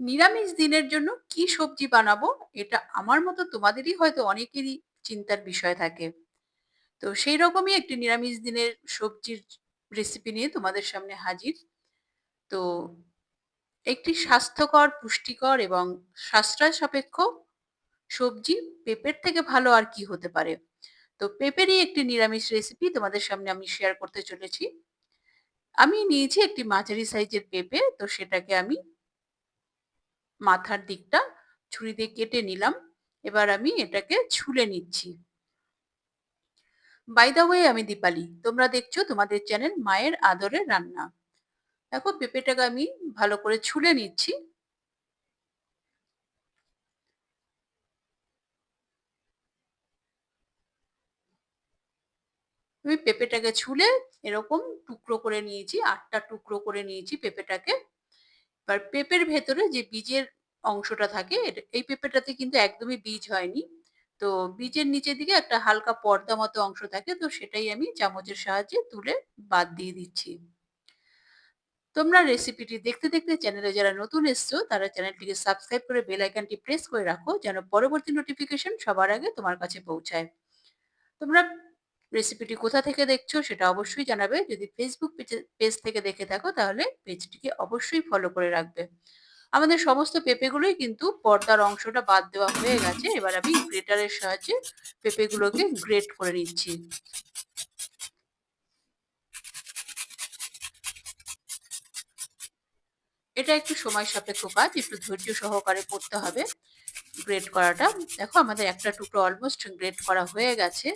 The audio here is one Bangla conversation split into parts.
নিরামিষ দিনের জন্য কি সবজি বানাবো? এটা আমার মতো তোমাদেরই হয়তো অনেকেরই চিন্তার বিষয় থাকে। তো সেই রকমই একটি নিরামিষ দিনের সবজির রেসিপি নিয়ে তোমাদের সামনে হাজির। তো একটি স্বাস্থ্যকর, পুষ্টিকর এবং সাশ্রয় সাপেক্ষ সবজি পেঁপের থেকে ভালো আর কি হতে পারে? তো পেঁপেরই একটি নিরামিষ রেসিপি তোমাদের সামনে আমি শেয়ার করতে চলেছি। আমি নিয়েছি একটি মাঝারি সাইজের পেঁপে। তো সেটাকে আমি মাথার দিকটা ছুরি দিয়ে কেটে নিলাম। এবার আমি এটাকে ছুলে নিচ্ছি। বাই দ্য ওয়ে আমি দীপালি। তোমরা দেখছ তোমাদের চ্যানেল মায়ের আদরের রান্না। দেখো পেঁপেটাকে আমি ভালো করে ছুলে নিচ্ছি। আমি পেঁপেটাকে ছুলে এরকম টুকরো করে নিয়েছি। আটটা টুকরো করে নিয়েছি পেঁপেটাকে। এবার পেঁপের ভেতরে যে বীজের অংশটা থাকে এই পেঁপেটাতে কিন্তু একদমই বীজ হয়নি। তো বীজের নিচের দিকে একটা হালকা পর্দা মতো অংশ থাকে। তো সেটাই আমি চামচের সাহায্যে তুলে বাদ দিয়ে দিচ্ছি। তোমরা রেসিপিটি দেখতে, দেখতে চ্যানেলে যারা নতুন এসছো তারা চ্যানেলটিকে সাবস্ক্রাইব করে বেল আইকনটি প্রেস করে রাখো যেন পরবর্তী নোটিফিকেশন সবার আগে তোমার কাছে পৌঁছায়। তোমরা রেসিপিটি কোথা থেকে দেখছ সেটা অবশ্যই জানাবে। যদি ফেসবুক পেজ থেকে দেখে থাকো তাহলে পেজটিকে অবশ্যই ফলো করে রাখবে। আমাদের সমস্ত পেঁপেগুলোই কিন্তু পর্দার অংশটা বাদ দেওয়া হয়ে গেছে। এবার আমি গ্রেটারের সাহায্যে পেঁপেগুলোকে গ্রেট করে নিচ্ছি। এটা একটু সময় সাপেক্ষ কাজ। একটু ধৈর্য সহকারে করতে হবে গ্রেট করাটা। দেখো, আমাদের একটা টুকরো অলমোস্ট গ্রেট করা হয়ে গেছে।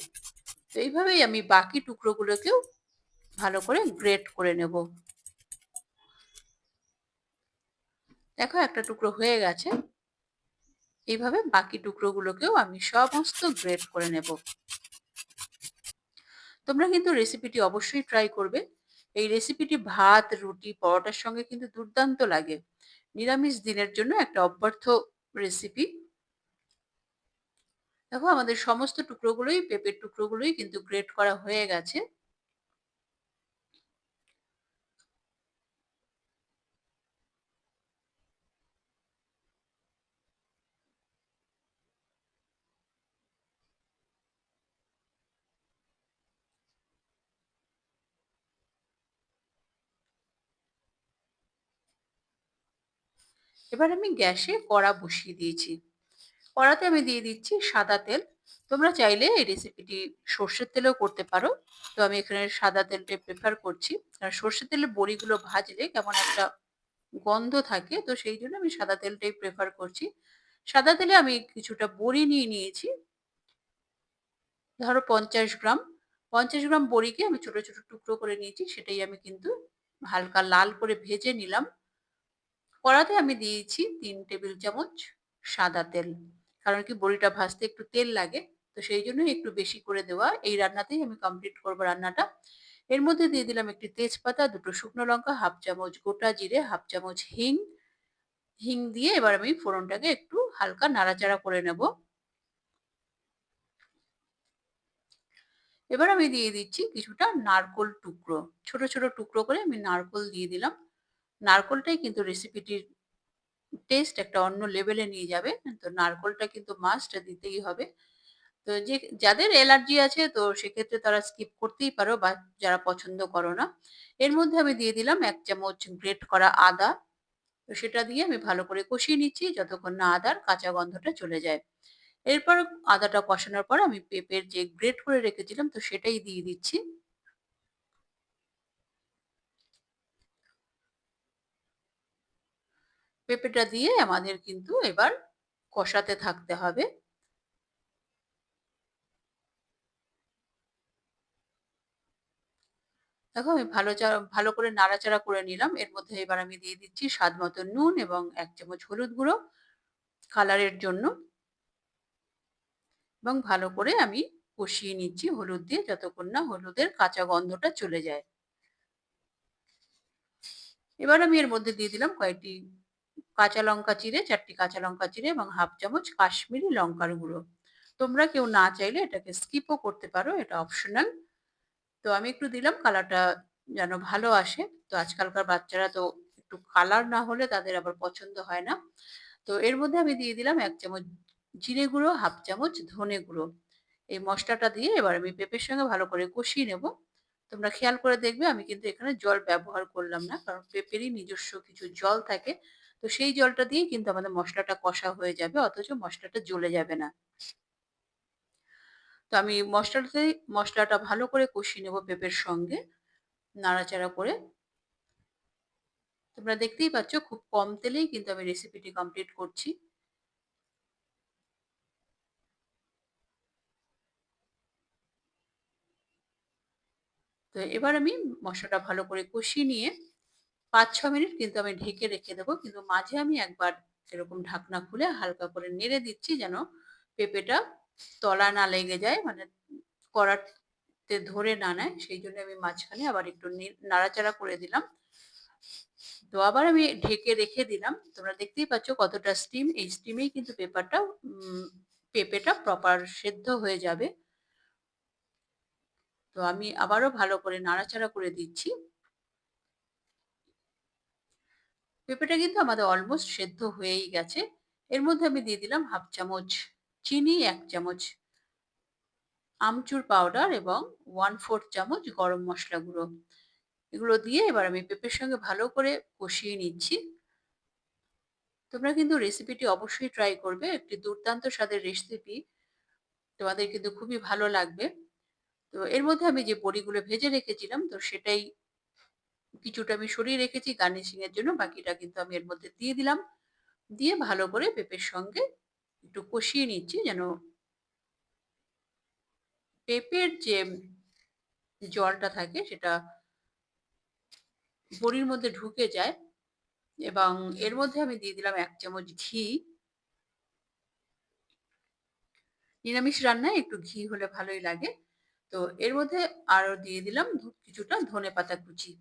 তো এইভাবেই আমি বাকি টুকরোগুলোকেও ভালো করে গ্রেট করে নেব। দেখো একটা টুকরো হয়ে গেছে। এইভাবে বাকি টুকরোগুলোকেও আমি সমস্ত গ্রেট করে নেব। তোমরা কিন্তু রেসিপিটি অবশ্যই ট্রাই করবে। এই রেসিপিটি ভাত, রুটি, পরোটার সঙ্গে কিন্তু দুর্দান্ত লাগে। নিরামিষ দিনের জন্য একটা অব্যর্থ রেসিপি। দেখো আমাদের সমস্ত টুকরোগুলোই পেঁপের টুকরোগুলোই কিন্তু গ্রেট করা হয়ে গেছে। এবার আমি গ্যাসে কড়া বসিয়ে দিয়েছি। কড়াতে আমি দিয়ে দিচ্ছি সাদা তেল। তোমরা চাইলে এই রেসিপিটি সর্ষের তেলেও করতে পারো। তো আমি এখানে সাদা তেলটা প্রেফার করছি। কারণ সর্ষের তেলে বড়িগুলো ভাজলে কেমন একটা গন্ধ থাকে। তো সেই জন্য আমি সাদা তেলটাই প্রেফার করছি। সাদা তেলে আমি কিছুটা বড়ি নিয়ে নিয়েছি। ধরো ৫০ গ্রাম। ৫০ গ্রাম বড়িকে আমি ছোট, ছোট টুকরো করে নিয়েছি। সেটাই আমি কিন্তু হালকা লাল করে ভেজে নিলাম। কড়াতে আমি দিয়েছি ৩ টেবিল চামচ সাদা তেল। কারণ কি বড়িটা ভাজতে একটু তেল লাগে। তো সেই জন্যই একটু বেশি করে দেওয়া। এই রান্নাতেই আমি কমপ্লিট করব রান্নাটা। এর মধ্যে দিয়ে দিলাম একটি তেজপাতা, দুটো শুকনো লঙ্কা, হাফ চামচ গোটা জিরে, হাফ চামচ হিং। হিং দিয়ে এবার আমি ফোড়নটাকে একটু হালকা নাড়াচাড়া করে নেব। এবার আমি দিয়ে দিচ্ছি কিছুটা নারকোল টুকরো। ছোট, ছোট টুকরো করে আমি নারকোল দিয়ে দিলাম। নারকোলটাই কিন্তু রেসিপিটির টেস্ট একটা অন্য লেভেলে নিয়ে যাবে। তো নারকোলটা কিন্তু মাস্ট দিতেই হবে। তো যে, যাদের অ্যালার্জি আছে, তো সেক্ষেত্রে তারা স্কিপ করতেই পারো বা যারা পছন্দ করো না। এর মধ্যে আমি দিয়ে দিলাম এক চামচ গ্রেট করা আদা। তো সেটা দিয়ে আমি ভালো করে কষিয়ে নিচ্ছি যতক্ষণ না আদার কাঁচা গন্ধটা চলে যায়। এরপর আদাটা কষানোর পর আমি পেঁপের যে গ্রেট করে রেখেছিলাম, তো সেটাই দিয়ে দিচ্ছি। পেঁপেটা দিয়ে আমাদের কিন্তু এবার কষাতে থাকতে হবে। দেখো, আমি ভালো ভালো করে নাড়াচাড়া করে নিলাম। এর মধ্যে এবার আমি দিয়ে দিচ্ছি স্বাদ মতো নুন এবং ১ চামচ হলুদ গুঁড়ো কালারের জন্য। এবং ভালো করে আমি কষিয়ে নিচ্ছি হলুদ দিয়ে যতক্ষণ না হলুদের কাঁচা গন্ধটা চলে যায়। এবার আমি এর মধ্যে দিয়ে দিলাম কয়েকটি কাঁচা লঙ্কা চিরে চারটি কাঁচা লঙ্কা চিরে এবং হাফ চামচ কাশ্মীরি লঙ্কার গুঁড়ো। তোমরা কেউ না চাইলে এটাকে স্কিপও করতে পারো, এটা অপশনাল। তো আমি একটু দিলাম কালারটা যেন ভালো আসে। তো আজকালকার বাচ্চারা তো একটু কালার না হলে তাদের আবার পছন্দ হয় না। তো এর মধ্যে আমি দিয়ে দিলাম এক চামচ জিরে গুঁড়ো, 1/2 চামচ ধনে গুঁড়ো। এই মশলাটা দিয়ে এবার আমি পেঁপের সঙ্গে ভালো করে কষিয়ে নেব। তোমরা খেয়াল করে দেখবে আমি কিন্তু এখানে জল ব্যবহার করলাম না। কারণ পেঁপেরই নিজস্ব কিছু জল থাকে। তো সেই জলটা দিয়েই কিন্তু আমাদের মশলাটা কষা হয়ে যাবে, অথচ মশলাটা জ্বলে যাবে না। তো আমি মসলাটাতেই মশলাটা ভালো করে কষিয়ে নেব পেঁপের সঙ্গে, নাড়াচাড়া করে। তোমরা দেখতেই পাচ্ছ, খুব কম তেলেই কিন্তু আমি রেসিপিটি কমপ্লিট করছি। তো এবার আমি মশলাটা ভালো করে কষিয়ে নিয়ে ৫-৬ মিনিট কিন্তু আমি ঢেকে রেখে দেবো। কিন্তু মাঝে আমি একবার এরকম ঢাকনা খুলে হালকা করে নেড়ে দিচ্ছি যেন পেঁপেটা তলা না লেগে যায় মানে কড়াতে ধরে না নেয়। সেই জন্য আমি মাঝখানে আবার একটু নাড়াচাড়া করে দিলাম। তো আবার আমি ঢেকে রেখে দিলাম। তোমরা দেখতেই পাচ্ছ কতটা স্টিম। এই স্টিমেই কিন্তু পেপারটা পেঁপেটা প্রপার সেদ্ধ হয়ে যাবে। তো আমি আবারও ভালো করে নাড়াচাড়া করে দিচ্ছি। পেঁপেটা কিন্তু আমাদের অলমোস্ট সেদ্ধ হয়েই গেছে। এর মধ্যে আমি দিয়ে দিলাম 1/2 চামচ চিনি, এক চামচ আমচুর পাউডার এবং 1/4 চামচ গরম মসলা গুঁড়ো। এগুলো দিয়ে এবার আমি পেঁপের সঙ্গে ভালো করে কষিয়ে নিচ্ছি। তোমরা কিন্তু রেসিপিটি অবশ্যই ট্রাই করবে। একটি দুর্দান্ত স্বাদের রেসিপি। তোমাদের কিন্তু খুবই ভালো লাগবে। তো এর মধ্যে আমি যে বড়িগুলো ভেজে রেখেছিলাম তো সেটাই কিছুটা আমি সরিয়ে রেখেছি গার্নিশিং এর জন্য। বাকিটা কিন্তু আমি এর মধ্যে দিয়ে দিলাম। দিয়ে ভালো করে পেঁপের সঙ্গে একটু কষিয়ে নিচ্ছি যেন পেঁপের যে জলটা থাকে সেটা বড়ির মধ্যে ঢুকে যায় এবং এর মধ্যে আমি দিয়ে দিলাম এক চামচ ঘি। নিরামিষ রান্নায় একটু ঘি হলে ভালোই লাগে। তো এর মধ্যে আরও দিয়ে দিলাম কিছুটা ধনেপাতা কুচি।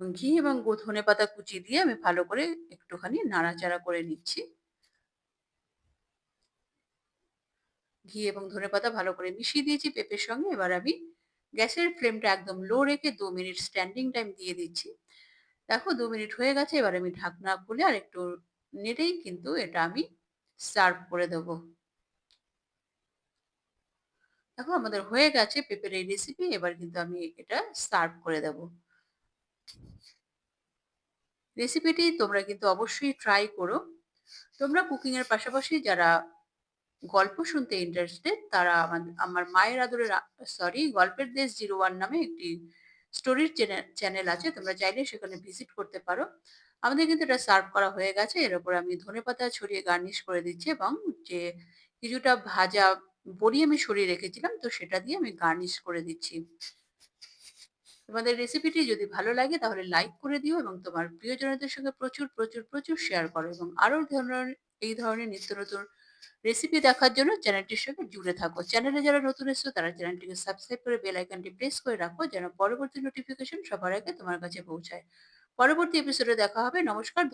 ঘি এবং গো ধনেপাতা কুচি দিয়ে আমি ভালো করে একটুখানি নাড়াচাড়া করে নিচ্ছি। ঘি এবং ধনেপাতা ভালো করে মিশিয়ে দিয়েছি পেঁপের সঙ্গে। এবার আমি গ্যাসের ফ্লেমটা একদম লো রেখে দু মিনিট স্ট্যান্ডিং টাইম দিয়ে দিচ্ছি। দেখো দু মিনিট হয়ে গেছে। এবার আমি ঢাকনা খুলে আর একটু নেড়েই কিন্তু এটা আমি সার্ভ করে দেবো। দেখো আমাদের হয়ে গেছে পেঁপের এই রেসিপি। এবার কিন্তু আমি এটা সার্ভ করে দেব। রেসিপিটি তোমরা কিন্তু অবশ্যই ট্রাই করো। তোমরা কুকিং এর পাশাপাশি যারা গল্প শুনতে ইন্টারেস্টেড তারা আমার মায়ের আদরের সরি গল্পের দেশ 01 নামে একটি স্টোরির চ্যানেল আছে। তোমরা চাইলে সেখানে ভিজিট করতে পারো। আমাদের কিন্তু এটা সার্ভ করা হয়ে গেছে। এর উপরে আমি ধনেপাতা ছড়িয়ে গার্নিশ করে দিচ্ছি এবং যে কিছুটা ভাজা বড়ি আমি সরিয়ে রেখেছিলাম, তো সেটা দিয়ে আমি গার্নিশ করে দিচ্ছি। তোমাদের রেসিপিটি যদি ভালো লাগে তাহলে লাইক করে দিও এবং তোমার প্রিয়জনদের সঙ্গে প্রচুর, প্রচুর, প্রচুর শেয়ার করো এবং আরও ধরনের এই ধরনের নিত্য নতুন রেসিপি দেখার জন্য চ্যানেলটির সঙ্গে জুড়ে থাকো। চ্যানেলে যারা নতুন এসছো তারা চ্যানেলটিকে সাবস্ক্রাইব করে বেল আইকনটি প্রেস করে রাখো যেন পরবর্তী নোটিফিকেশন সবার আগে তোমার কাছে পৌঁছায়। পরবর্তী এপিসোডে দেখা হবে। নমস্কার।